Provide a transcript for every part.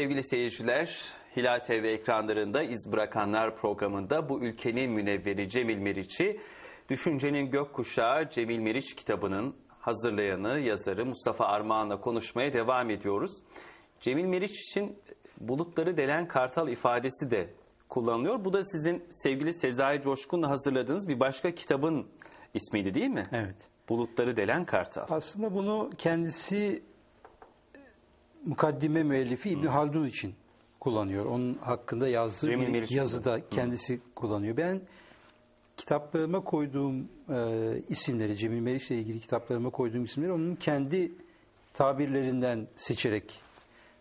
Sevgili seyirciler, Hilal TV ekranlarında İz Bırakanlar programında bu ülkenin münevveri Cemil Meriç'i, Düşüncenin Gökkuşağı Cemil Meriç kitabının hazırlayanı, yazarı Mustafa Armağan'la konuşmaya devam ediyoruz. Cemil Meriç için bulutları delen kartal ifadesi de kullanılıyor. Bu da sizin sevgili Sezai Coşkun'la hazırladığınız bir başka kitabın ismiydi değil mi? Evet. Bulutları delen kartal. Aslında bunu kendisi mukaddime müellifi İbn Haldun için kullanıyor. Onun hakkında yazdığı Cemil bir Meriç yazıda kendisi kullanıyor. Ben kitaplarıma koyduğum e, isimleri, Cemil Meriç'le ilgili kitaplarıma koyduğum isimleri onun kendi tabirlerinden seçerek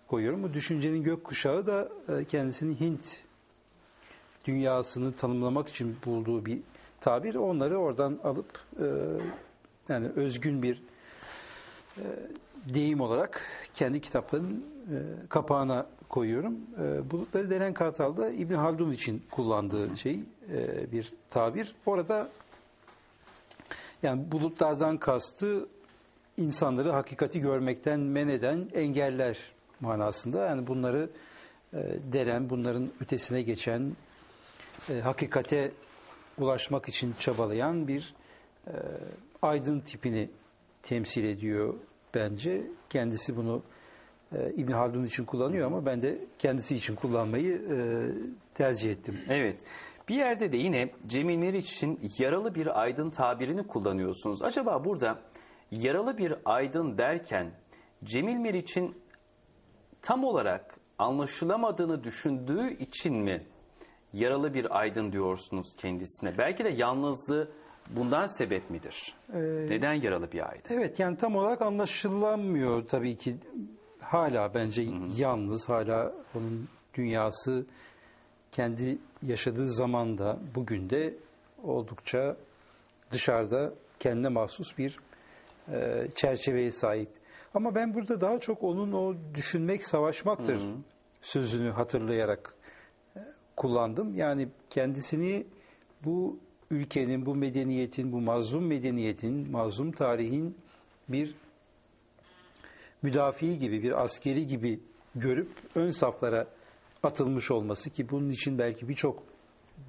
koyuyorum. Bu düşüncenin gökkuşağı da e, kendisinin Hint dünyasını tanımlamak için bulduğu bir tabir. Onları oradan alıp e, yani özgün bir deyim olarak kendi kitaplarının e, kapağına koyuyorum. E, bulutları denen kartal da İbn Haldun için kullandığı şey e, bir tabir. Orada yani bulutlardan kastı insanları hakikati görmekten men eden engeller manasında. Yani bunları e, delen, bunların ötesine geçen, hakikate ulaşmak için çabalayan bir aydın tipini temsil ediyor bence. Kendisi bunu e, İbn Haldun için kullanıyor ama ben de kendisi için kullanmayı e, tercih ettim. Evet. Bir yerde de yine Cemil Meriç için yaralı bir aydın tabirini kullanıyorsunuz. Acaba burada yaralı bir aydın derken Cemil Meriç'in tam olarak anlaşılamadığını düşündüğü için mi yaralı bir aydın diyorsunuz kendisine? Belki de yalnızlığı bundan sebep midir? Neden yaralı bir aydın? Evet yani tam olarak anlaşılamıyor tabii ki. Hala bence yalnız, hala onun dünyası kendi yaşadığı zamanda, bugün de oldukça dışarıda kendine mahsus bir e, çerçeveye sahip. Ama ben burada daha çok onun o düşünmek savaşmaktır sözünü hatırlayarak e, kullandım. Yani kendisini bu ülkenin, bu medeniyetin, bu mazlum medeniyetin, mazlum tarihin bir müdafiği gibi, bir askeri gibi görüp ön saflara atılmış olması ki bunun için belki birçok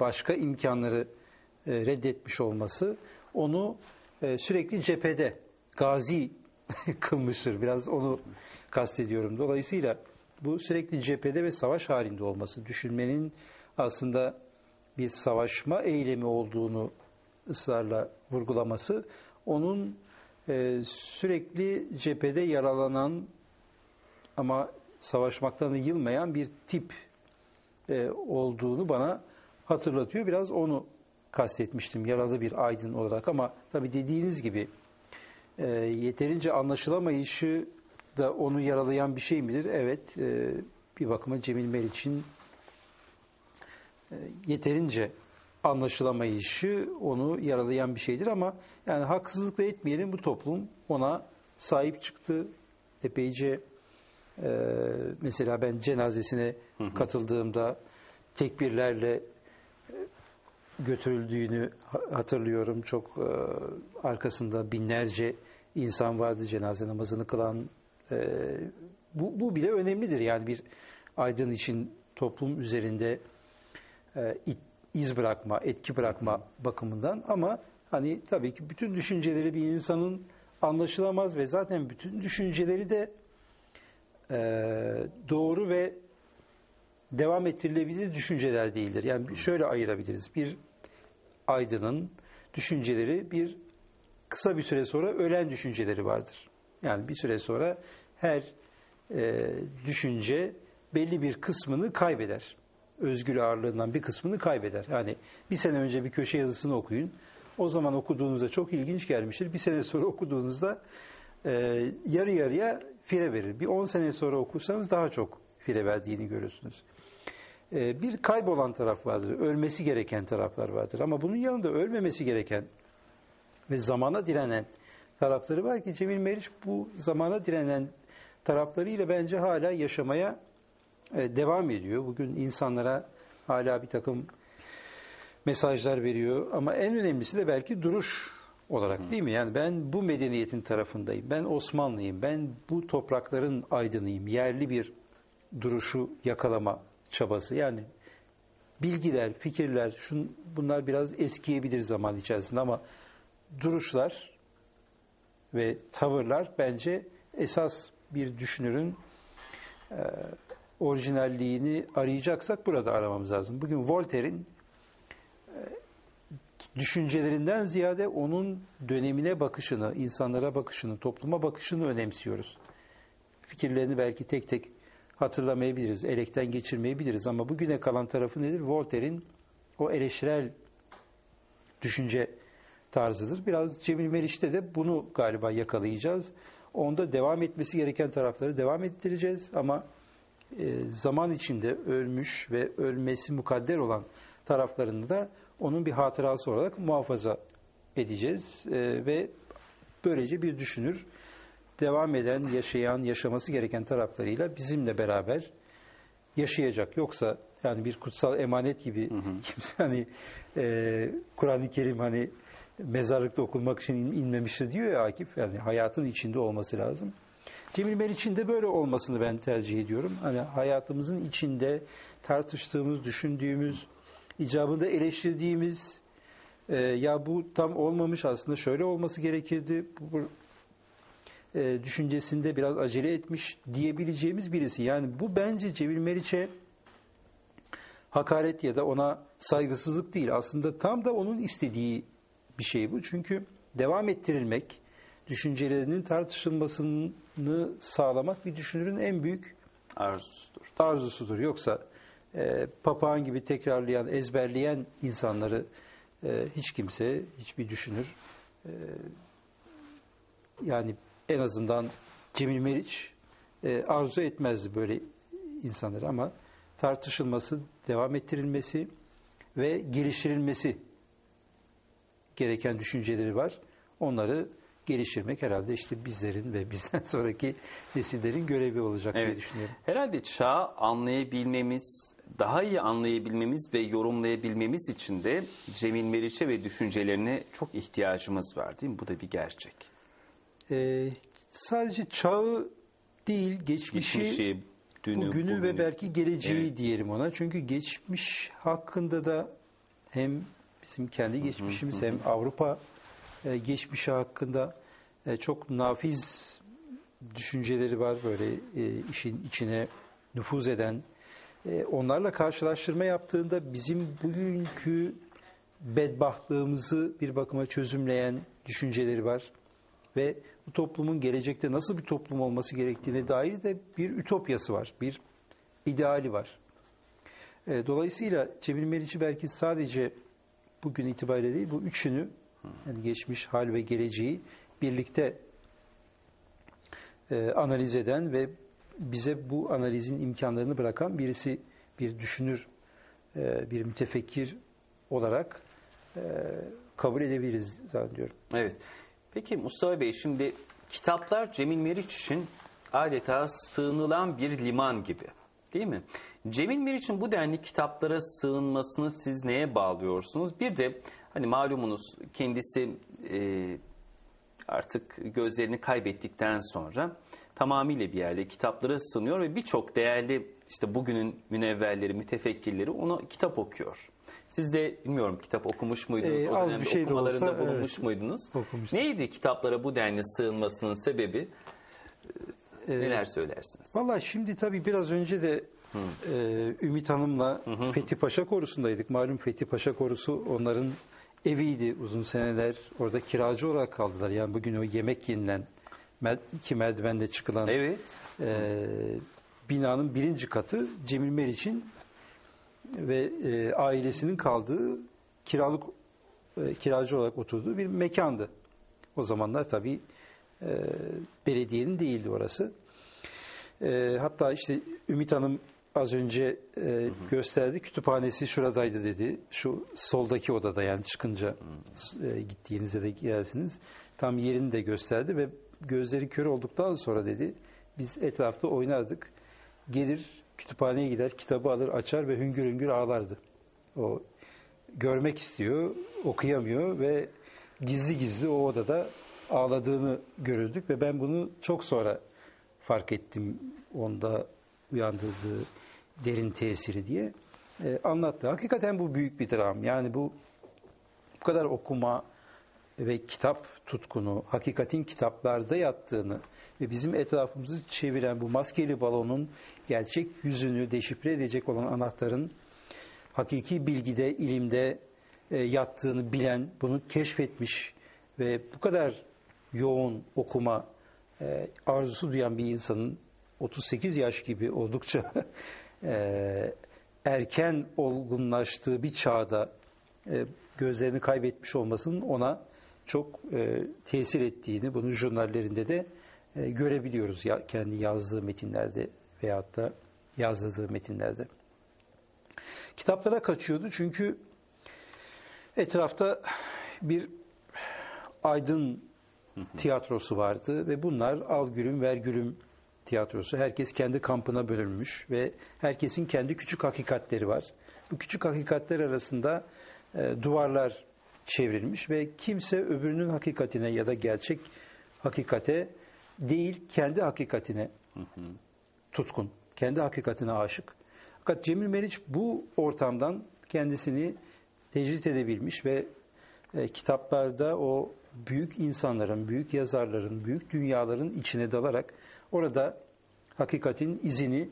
başka imkanları e, reddetmiş olması onu e, sürekli cephede gazi kılmıştır. Biraz onu kastediyorum. Dolayısıyla bu sürekli cephede ve savaş halinde olması, düşünmenin aslında bir savaşma eylemi olduğunu ısrarla vurgulaması, onun e, sürekli cephede yaralanan ama savaşmaktan yılmayan bir tip e, olduğunu bana hatırlatıyor. Biraz onu kastetmiştim yaralı bir aydın olarak ama tabii dediğiniz gibi e, yeterince anlaşılamayışı da onu yaralayan bir şey midir? Evet, e, bir bakıma Cemil Meriç'in yeterince anlaşılamayışı onu yaralayan bir şeydir ama yani haksızlık da etmeyelim bu toplum ona sahip çıktı. Epeyce e, mesela ben cenazesine katıldığımda tekbirlerle e, götürüldüğünü ha- hatırlıyorum. Çok e, arkasında binlerce insan vardı cenaze namazını kılan. E, bu, bu bile önemlidir yani bir aydın için toplum üzerinde e, iz bırakma, etki bırakma bakımından ama hani tabii ki bütün düşünceleri bir insanın anlaşılamaz ve zaten bütün düşünceleri de e, doğru ve devam ettirilebilir düşünceler değildir. Yani şöyle ayırabiliriz. Bir aydının düşünceleri bir kısa bir süre sonra ölen düşünceleri vardır. Yani bir süre sonra her e, düşünce belli bir kısmını kaybeder. Özgür ağırlığından bir kısmını kaybeder. Yani bir sene önce bir köşe yazısını okuyun. O zaman okuduğunuzda çok ilginç gelmiştir. Bir sene sonra okuduğunuzda e, yarı yarıya fire verir. Bir 10 sene sonra okursanız daha çok fire verdiğini görürsünüz. E, bir kaybolan taraf vardır. Ölmesi gereken taraflar vardır. Ama bunun yanında ölmemesi gereken ve zamana direnen tarafları var ki Cemil Meriç bu zamana direnen taraflarıyla bence hala yaşamaya devam ediyor. Bugün insanlara hala bir takım mesajlar veriyor ama en önemlisi de belki duruş olarak değil mi? Yani ben bu medeniyetin tarafındayım. Ben Osmanlıyım. Ben bu toprakların aydınıyım. Yerli bir duruşu yakalama çabası. Yani bilgiler, fikirler, şun, bunlar biraz eskiyebilir zaman içerisinde ama duruşlar ve tavırlar bence esas bir düşünürün e, orijinalliğini arayacaksak burada aramamız lazım. Bugün Voltaire'in e, düşüncelerinden ziyade onun dönemine bakışını, insanlara bakışını, topluma bakışını önemsiyoruz. Fikirlerini belki tek tek hatırlamayabiliriz, elekten geçirmeyebiliriz ama bugüne kalan tarafı nedir? Voltaire'in o eleştirel düşünce tarzıdır. Biraz Cemil Meriç'te de bunu galiba yakalayacağız. Onda devam etmesi gereken tarafları devam ettireceğiz ama zaman içinde ölmüş ve ölmesi mukadder olan taraflarını da onun bir hatırası olarak muhafaza edeceğiz E, ve böylece bir düşünür devam eden, yaşayan, yaşaması gereken taraflarıyla bizimle beraber yaşayacak. Yoksa yani bir kutsal emanet gibi kimse hani e, Kur'an-ı Kerim hani mezarlıkta okunmak için in- inmemiştir diyor ya Akif. Yani hayatın içinde olması lazım. Cemil Meriç'in de böyle olmasını ben tercih ediyorum. Hani hayatımızın içinde tartıştığımız, düşündüğümüz, icabında eleştirdiğimiz e, ya bu tam olmamış aslında şöyle olması gerekirdi. Bu, bu e, düşüncesinde biraz acele etmiş diyebileceğimiz birisi. Yani bu bence Cemil Meriç'e hakaret ya da ona saygısızlık değil. Aslında tam da onun istediği bir şey bu. Çünkü devam ettirilmek, düşüncelerinin tartışılmasını sağlamak bir düşünürün en büyük Arzusudur. arzusudur. Yoksa e, papağan gibi tekrarlayan, ezberleyen insanları e, hiç kimse, hiçbir düşünür e, yani en azından Cemil Meriç e, arzu etmezdi böyle insanları ama tartışılması, devam ettirilmesi ve geliştirilmesi gereken düşünceleri var. Onları geliştirmek herhalde işte bizlerin ve bizden sonraki nesillerin görevi olacak diye Evet. düşünüyorum. Herhalde çağı anlayabilmemiz, daha iyi anlayabilmemiz ve yorumlayabilmemiz için de Cemil Meriç'e ve düşüncelerine çok ihtiyacımız var değil mi? Bu da bir gerçek. Ee, sadece çağı değil, geçmişi, Geçmişi, dünü, bugünü ve bugünü. belki geleceği Evet. diyelim ona. Çünkü geçmiş hakkında da hem bizim kendi geçmişimiz hem Avrupa e, geçmişi hakkında e, çok nafiz düşünceleri var böyle e, işin içine nüfuz eden. E, onlarla karşılaştırma yaptığında bizim bugünkü bedbahtlığımızı bir bakıma çözümleyen düşünceleri var ve bu toplumun gelecekte nasıl bir toplum olması gerektiğine dair de bir ütopyası var, bir ideali var. Dolayısıyla Cemil Meriç'i belki sadece bugün itibariyle değil, bu üçünü, yani geçmiş hal ve geleceği birlikte e, analiz eden ve bize bu analizin imkanlarını bırakan birisi, bir düşünür, e, bir mütefekkir olarak e, kabul edebiliriz zannediyorum. Evet. Peki Mustafa Bey şimdi kitaplar Cemil Meriç için adeta sığınılan bir liman gibi değil mi? Cemil Meriç'in bu denli kitaplara sığınmasını siz neye bağlıyorsunuz? Bir de hani malumunuz kendisi e, artık gözlerini kaybettikten sonra tamamıyla bir yerde kitaplara sığınıyor ve birçok değerli işte bugünün münevverleri, mütefekkirleri onu kitap okuyor. Siz de bilmiyorum kitap okumuş muydunuz? Ee, o az dönemde bir şey de okumalarında olsa, bulunmuş evet. muydunuz? Okumuştum. Neydi kitaplara bu denli sığınmasının sebebi? Ee, Neler söylersiniz? Valla şimdi tabii biraz önce de e, Ümit Hanım'la Fethi Paşa Korusu'ndaydık. Malum Fethi Paşa Korusu onların eviydi uzun seneler. Orada kiracı olarak kaldılar. Yani bugün o yemek yenilen iki merdivenle çıkılan Evet. e, binanın birinci katı Cemil Meriç'in ve e, ailesinin kaldığı kiralık e, kiracı olarak oturduğu bir mekandı. O zamanlar tabii e, belediyenin değildi orası. E, hatta işte Ümit Hanım az önce e, gösterdi. Kütüphanesi şuradaydı dedi. Şu soldaki odada yani çıkınca e, gittiğinizde de gelsiniz. Tam yerini de gösterdi ve gözleri kör olduktan sonra dedi biz etrafta oynardık. Gelir kütüphaneye gider, kitabı alır, açar ve hüngür hüngür ağlardı. O görmek istiyor, okuyamıyor ve gizli gizli o odada ağladığını görürdük ve ben bunu çok sonra fark ettim. Onda uyandırdığı derin tesiri diye e, anlattı. Hakikaten bu büyük bir dram. Yani bu bu kadar okuma ve kitap tutkunu, hakikatin kitaplarda yattığını ve bizim etrafımızı çeviren bu maskeli balonun gerçek yüzünü deşifre edecek olan anahtarın hakiki bilgide, ilimde e, yattığını bilen, bunu keşfetmiş ve bu kadar yoğun okuma e, arzusu duyan bir insanın 38 yaş gibi oldukça e, erken olgunlaştığı bir çağda e, gözlerini kaybetmiş olmasının ona çok e, tesir ettiğini, bunun jurnallerinde de e, görebiliyoruz ya, kendi yazdığı metinlerde veyahut da yazdığı metinlerde. Kitaplara kaçıyordu çünkü etrafta bir aydın tiyatrosu vardı ve bunlar al gülüm ver gülüm tiyatrosu. Herkes kendi kampına bölünmüş ve herkesin kendi küçük hakikatleri var. Bu küçük hakikatler arasında e, duvarlar çevrilmiş ve kimse öbürünün hakikatine ya da gerçek hakikate değil kendi hakikatine tutkun, kendi hakikatine aşık. Fakat Cemil Meriç bu ortamdan kendisini tecrit edebilmiş ve e, kitaplarda o büyük insanların, büyük yazarların, büyük dünyaların içine dalarak orada hakikatin izini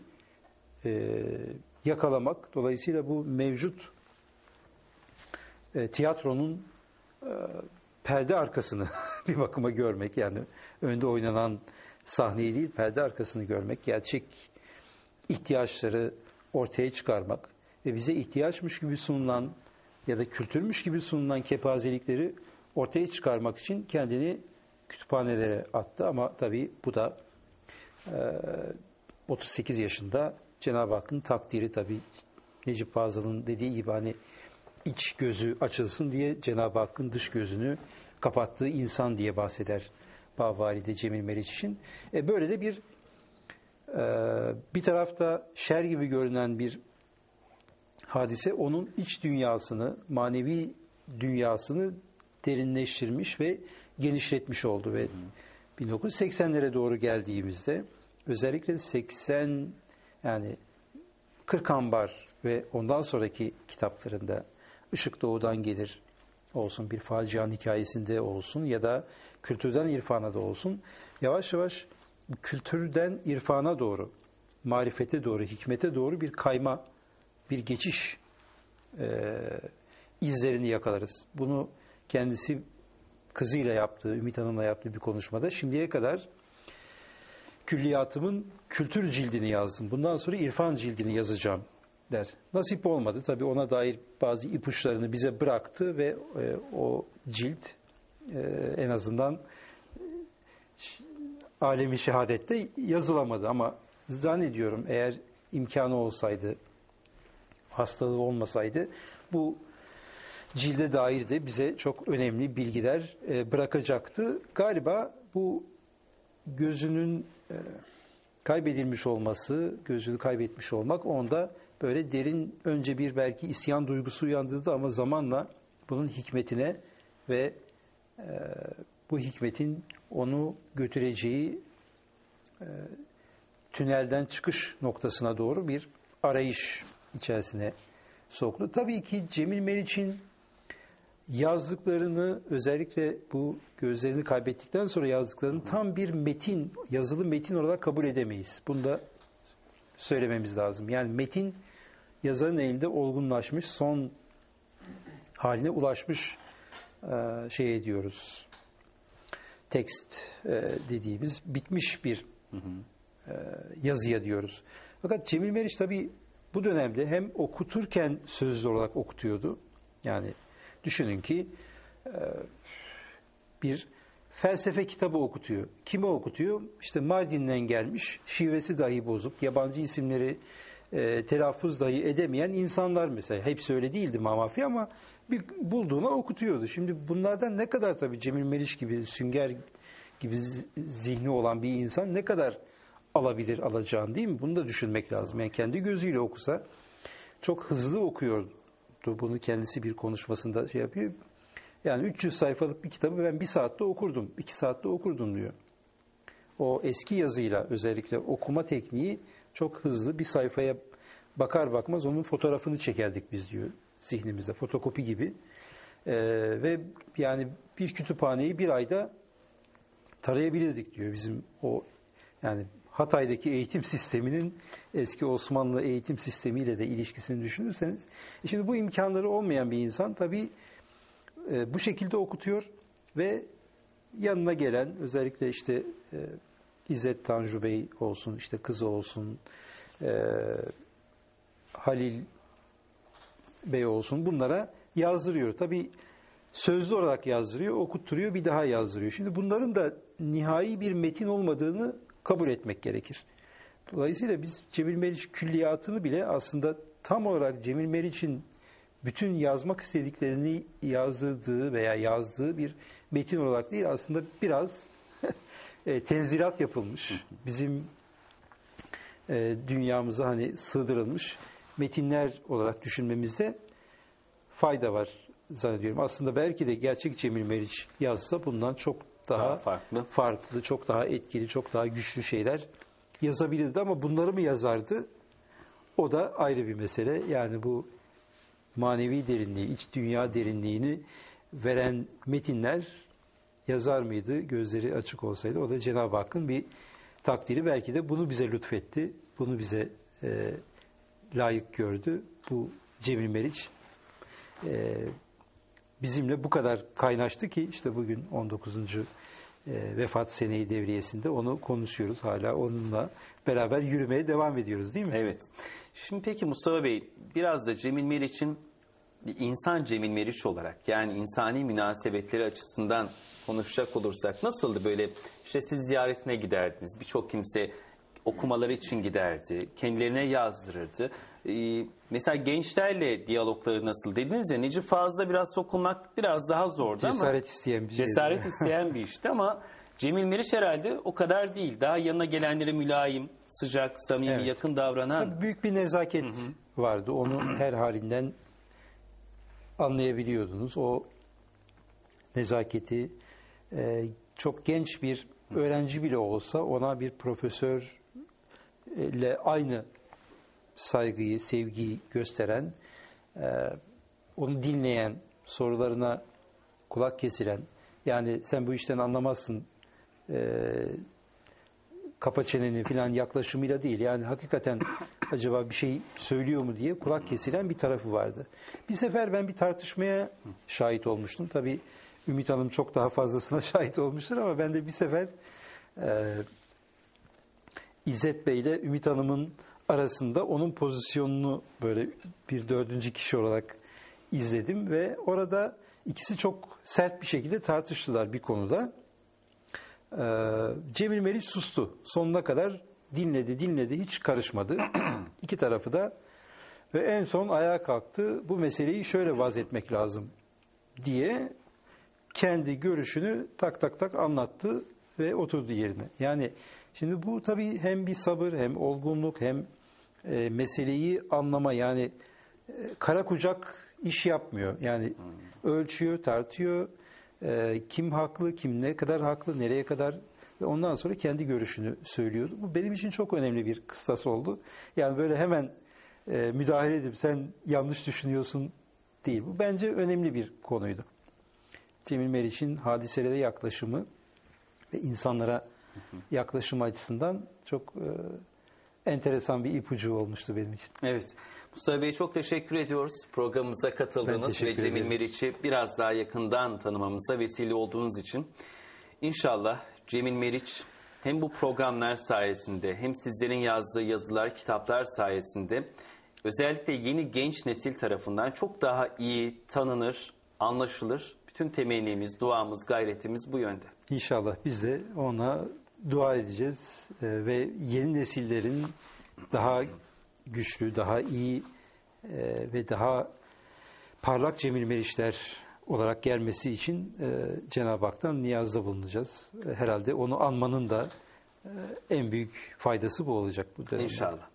e, yakalamak. Dolayısıyla bu mevcut e, tiyatronun e, perde arkasını bir bakıma görmek yani önde oynanan sahneyi değil perde arkasını görmek, gerçek ihtiyaçları ortaya çıkarmak ve bize ihtiyaçmış gibi sunulan ya da kültürmüş gibi sunulan kepazelikleri ortaya çıkarmak için kendini kütüphanelere attı ama tabii bu da 38 yaşında Cenab-ı Hakk'ın takdiri tabii Necip Fazıl'ın dediği gibi hani iç gözü açılsın diye Cenab-ı Hakk'ın dış gözünü kapattığı insan diye bahseder Bavalide Cemil Meriç için. E böyle de bir e, bir tarafta şer gibi görünen bir hadise onun iç dünyasını, manevi dünyasını derinleştirmiş ve genişletmiş oldu ve 1980'lere doğru geldiğimizde özellikle 80 yani 40 ambar ve ondan sonraki kitaplarında Işık Doğu'dan gelir olsun, bir facianın hikayesinde olsun ya da kültürden irfana da olsun. Yavaş yavaş kültürden irfana doğru, marifete doğru, hikmete doğru bir kayma, bir geçiş e, izlerini yakalarız. Bunu kendisi kızıyla yaptığı, Ümit Hanım'la yaptığı bir konuşmada şimdiye kadar külliyatımın kültür cildini yazdım. Bundan sonra irfan cildini yazacağım der. Nasip olmadı. Tabii ona dair bazı ipuçlarını bize bıraktı ve e, o cilt e, en azından e, alemi şehadette yazılamadı ama zannediyorum eğer imkanı olsaydı hastalığı olmasaydı bu cilde dair de bize çok önemli bilgiler e, bırakacaktı. Galiba bu gözünün e, kaybedilmiş olması, gözünü kaybetmiş olmak onda böyle derin önce bir belki isyan duygusu uyandırdı ama zamanla bunun hikmetine ve e, bu hikmetin onu götüreceği e, tünelden çıkış noktasına doğru bir arayış içerisine soktu. Tabii ki Cemil Meriç'in yazdıklarını özellikle bu gözlerini kaybettikten sonra yazdıklarını tam bir metin, yazılı metin olarak kabul edemeyiz. Bunu da söylememiz lazım. Yani metin yazarın elinde olgunlaşmış, son haline ulaşmış e, şey diyoruz. Tekst e, dediğimiz bitmiş bir e, yazıya diyoruz. Fakat Cemil Meriç tabii bu dönemde hem okuturken sözlü olarak okutuyordu. Yani düşünün ki bir felsefe kitabı okutuyor. Kime okutuyor? İşte Mardin'den gelmiş, şivesi dahi bozuk, yabancı isimleri e, telaffuz dahi edemeyen insanlar mesela. Hepsi öyle değildi Mamafi ama bir bulduğuna okutuyordu. Şimdi bunlardan ne kadar tabii Cemil Meriç gibi, Sünger gibi zihni olan bir insan ne kadar alabilir alacağını değil mi? Bunu da düşünmek lazım. Yani kendi gözüyle okusa çok hızlı okuyordu. Bunu kendisi bir konuşmasında şey yapıyor. Yani 300 sayfalık bir kitabı ben bir saatte okurdum, iki saatte okurdum diyor. O eski yazıyla özellikle okuma tekniği çok hızlı bir sayfaya bakar bakmaz onun fotoğrafını çekerdik biz diyor zihnimizde fotokopi gibi. Ee, ve yani bir kütüphaneyi bir ayda tarayabilirdik diyor bizim o yani Hatay'daki eğitim sisteminin eski Osmanlı eğitim sistemiyle de ilişkisini düşünürseniz e şimdi bu imkanları olmayan bir insan tabii e, bu şekilde okutuyor ve yanına gelen özellikle işte e, İzzet Tanju Bey olsun işte kızı olsun e, Halil Bey olsun bunlara yazdırıyor. Tabii sözlü olarak yazdırıyor, okutturuyor, bir daha yazdırıyor. Şimdi bunların da nihai bir metin olmadığını kabul etmek gerekir. Dolayısıyla biz Cemil Meriç külliyatını bile aslında tam olarak Cemil Meriç'in bütün yazmak istediklerini yazdırdığı veya yazdığı bir metin olarak değil aslında biraz e, tenzilat yapılmış. Bizim e, dünyamıza hani sığdırılmış metinler olarak düşünmemizde fayda var zannediyorum. Aslında belki de gerçek Cemil Meriç yazsa bundan çok daha, Daha farklı. farklı, çok daha etkili, çok daha güçlü şeyler yazabilirdi ama bunları mı yazardı? O da ayrı bir mesele. Yani bu manevi derinliği, iç dünya derinliğini veren metinler yazar mıydı? Gözleri açık olsaydı o da Cenab-ı Hakk'ın bir takdiri belki de bunu bize lütfetti. Bunu bize e, layık gördü. Bu Cemil Meriç e, bizimle bu kadar kaynaştı ki işte bugün 19. e, vefat seneyi devriyesinde onu konuşuyoruz. Hala onunla beraber yürümeye devam ediyoruz değil mi? Evet. Şimdi peki Mustafa Bey biraz da Cemil Meriç'in insan Cemil Meriç olarak yani insani münasebetleri açısından konuşacak olursak nasıldı böyle işte siz ziyaretine giderdiniz birçok kimse okumaları için giderdi kendilerine yazdırırdı. Mesela gençlerle diyalogları nasıl dediniz ya Necip Fazıl'da biraz sokulmak biraz daha zordu ama Cesaret isteyen bir şey. cesaret isteyen bir işti ama Cemil Meriç herhalde o kadar değil. Daha yanına gelenlere mülayim, sıcak, samimi, Evet. yakın davranan. Tabii Büyük bir nezaket vardı. Onu her halinden anlayabiliyordunuz. O nezaketi e, çok genç bir öğrenci bile olsa ona bir profesörle aynı saygıyı, sevgiyi gösteren, e, onu dinleyen, sorularına kulak kesilen, yani sen bu işten anlamazsın e, kapa çeneni falan yaklaşımıyla değil. Yani hakikaten acaba bir şey söylüyor mu diye kulak kesilen bir tarafı vardı. Bir sefer ben bir tartışmaya şahit olmuştum. Tabii Ümit Hanım çok daha fazlasına şahit olmuştur ama ben de bir sefer e, İzzet Bey ile Ümit Hanım'ın arasında onun pozisyonunu böyle bir dördüncü kişi olarak izledim ve orada ikisi çok sert bir şekilde tartıştılar bir konuda. Ee, Cemil Meriç sustu. Sonuna kadar dinledi, dinledi, hiç karışmadı. İki tarafı da ve en son ayağa kalktı. Bu meseleyi şöyle vaz etmek lazım diye kendi görüşünü tak tak tak anlattı ve oturdu yerine. Yani şimdi bu tabii hem bir sabır hem olgunluk hem e, meseleyi anlama yani e, kara kucak iş yapmıyor. Yani ölçüyor, tartıyor. E, kim haklı, kim ne kadar haklı, nereye kadar ve ondan sonra kendi görüşünü söylüyordu. Bu benim için çok önemli bir kıstas oldu. Yani böyle hemen e, müdahale edip sen yanlış düşünüyorsun değil. Bu bence önemli bir konuydu. Cemil Meriç'in hadiselere yaklaşımı ve insanlara yaklaşım açısından çok e, enteresan bir ipucu olmuştu benim için. Evet. Mustafa Bey çok teşekkür ediyoruz. Programımıza katıldığınız ve Cemil ederim. Meriç'i biraz daha yakından tanımamıza vesile olduğunuz için. İnşallah Cemil Meriç hem bu programlar sayesinde hem sizlerin yazdığı yazılar, kitaplar sayesinde özellikle yeni genç nesil tarafından çok daha iyi tanınır, anlaşılır. Bütün temennimiz, duamız, gayretimiz bu yönde. İnşallah biz de ona dua edeceğiz e, ve yeni nesillerin daha güçlü, daha iyi e, ve daha parlak Cemil Meriçler olarak gelmesi için e, Cenab-ı Hak'tan niyazda bulunacağız. E, Herhalde onu anmanın da en büyük faydası bu olacak bu dönemde. İnşallah.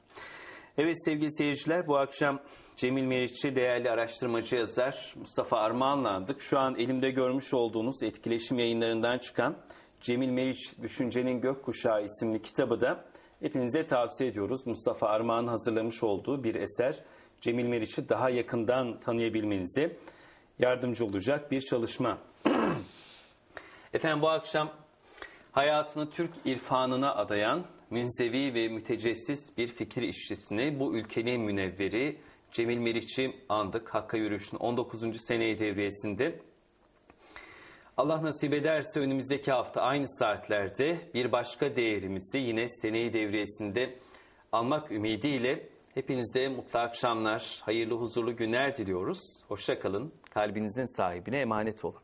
Evet sevgili seyirciler bu akşam Cemil Meriç'i değerli araştırmacı yazar Mustafa Armağan'la andık. Şu an elimde görmüş olduğunuz etkileşim yayınlarından çıkan Cemil Meriç Düşüncenin Gökkuşağı isimli kitabı da hepinize tavsiye ediyoruz. Mustafa Armağan hazırlamış olduğu bir eser Cemil Meriç'i daha yakından tanıyabilmenize yardımcı olacak bir çalışma. Efendim bu akşam hayatını Türk irfanına adayan münzevi ve mütecessis bir fikir işçisini bu ülkenin münevveri Cemil Meriç'i andık. Hakka yürüyüşün 19. seneyi devriyesinde. Allah nasip ederse önümüzdeki hafta aynı saatlerde bir başka değerimizi yine seneyi devriyesinde almak ümidiyle hepinize mutlu akşamlar, hayırlı huzurlu günler diliyoruz. Hoşça kalın, kalbinizin sahibine emanet olun.